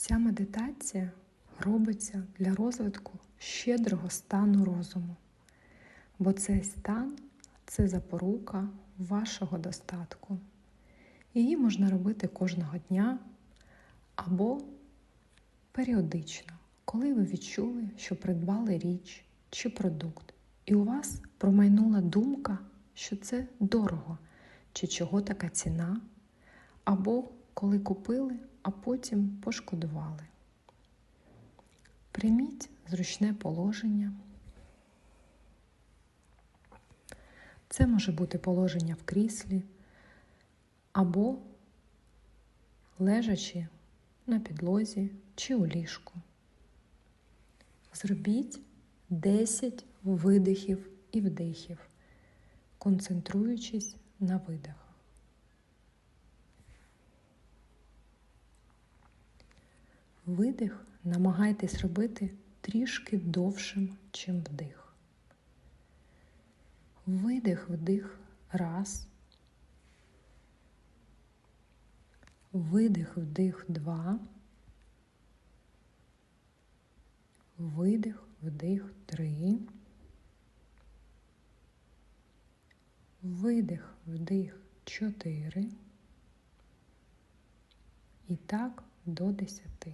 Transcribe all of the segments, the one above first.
Ця медитація робиться для розвитку щедрого стану розуму, бо цей стан це запорука вашого достатку. Її можна робити кожного дня або періодично, коли ви відчули, що придбали річ чи продукт, і у вас промайнула думка, що це дорого, чи чого така ціна, або коли купили, а потім пошкодували. Прийміть зручне положення. Це може бути положення в кріслі або лежачи на підлозі чи у ліжку. Зробіть 10 видихів і вдихів, концентруючись на видихах. Видих намагайтесь робити трішки довшим, чим вдих. Видих, вдих раз. Видих, вдих два. Видих, вдих три. Видих, вдих чотири. І так до десяти.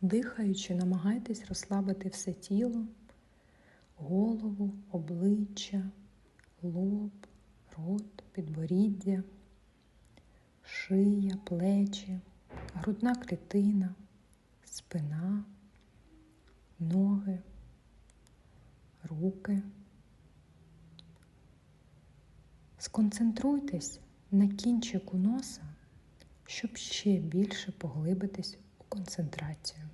Дихаючи, намагайтесь розслабити все тіло, голову, обличчя, лоб, рот, підборіддя, шия, плечі, грудна клітина, спина, ноги, руки. Сконцентруйтесь на кінчику носа, щоб ще більше поглибитись концентрацію.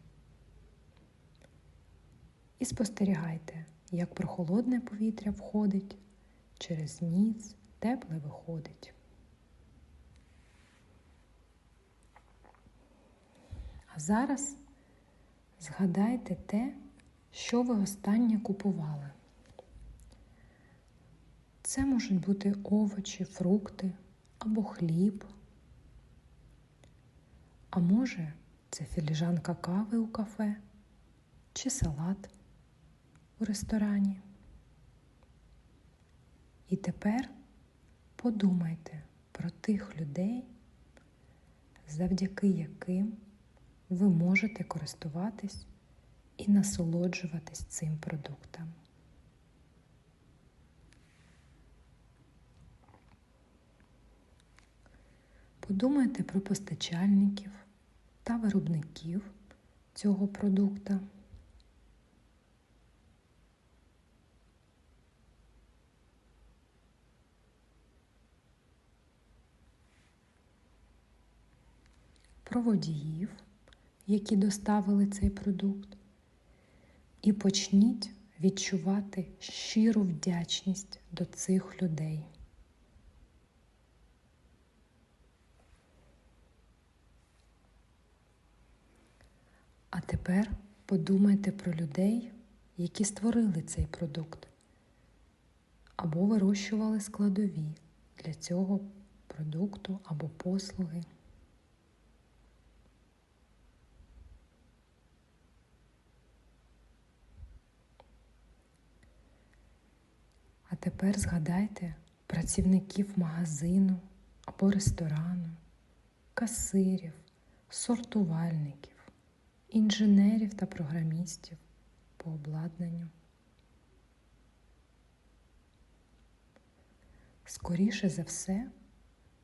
І спостерігайте, як прохолодне повітря входить через ніс, тепле виходить. А зараз згадайте те, що ви останнє купували. Це можуть бути овочі, фрукти або хліб. А може, це філіжанка кави у кафе чи салат у ресторані. І тепер подумайте про тих людей, завдяки яким ви можете користуватись і насолоджуватись цим продуктом. Подумайте про постачальників та виробників цього продукту. Про водіїв, які доставили цей продукт, і почніть відчувати щиру вдячність до цих людей. А тепер подумайте про людей, які створили цей продукт або вирощували складові для цього продукту або послуги. А тепер згадайте працівників магазину або ресторану, касирів, сортувальників, інженерів та програмістів по обладнанню. Скоріше за все,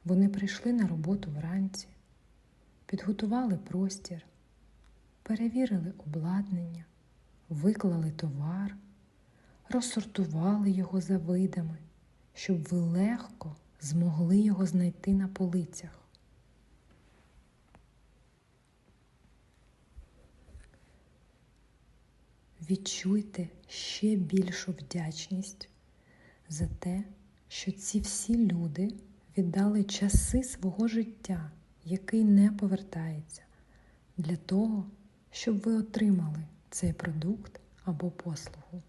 вони прийшли на роботу вранці, підготували простір, перевірили обладнання, виклали товар розсортували його за видами, щоб ви легко змогли його знайти на полицях. відчуйте ще більшу вдячність за те, що ці всі люди віддали часи свого життя, який не повертається, для того, щоб ви отримали цей продукт або послугу.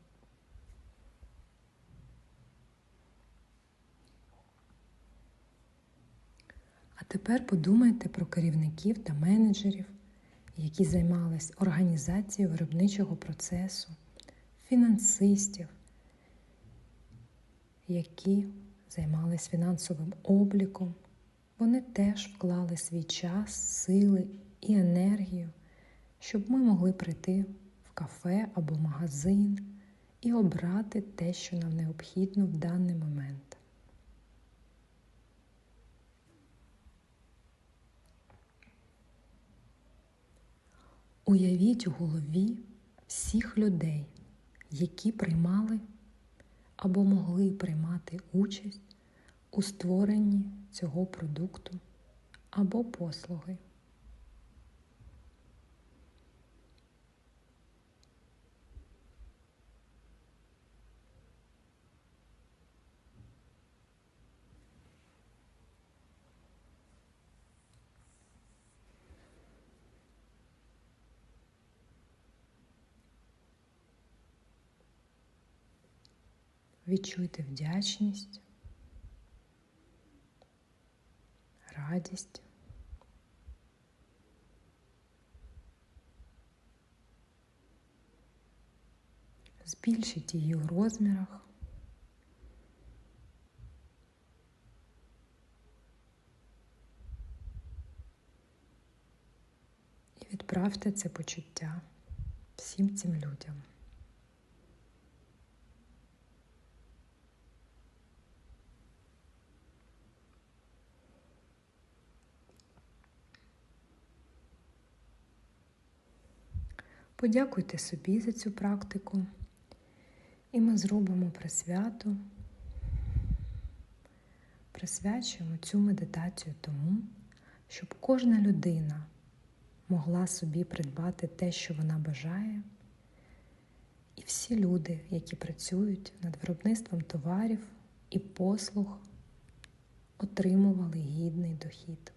А тепер подумайте про керівників та менеджерів які займались організацією виробничого процесу, фінансистів, які займались фінансовим обліком. Вони теж вклали свій час, сили і енергію, щоб ми могли прийти в кафе або магазин і обрати те, що нам необхідно в даний момент. Уявіть у голові всіх людей, які приймали або могли приймати участь у створенні цього продукту або послуги. Відчуйте вдячність, радість. Збільшіть її у розмірах. І відправте це почуття всім цим людям. Подякуйте собі за цю практику, і ми зробимо присвяту, присвячуємо цю медитацію тому, щоб кожна людина могла собі придбати те, що вона бажає, і всі люди, які працюють над виробництвом товарів і послуг, отримували гідний дохід.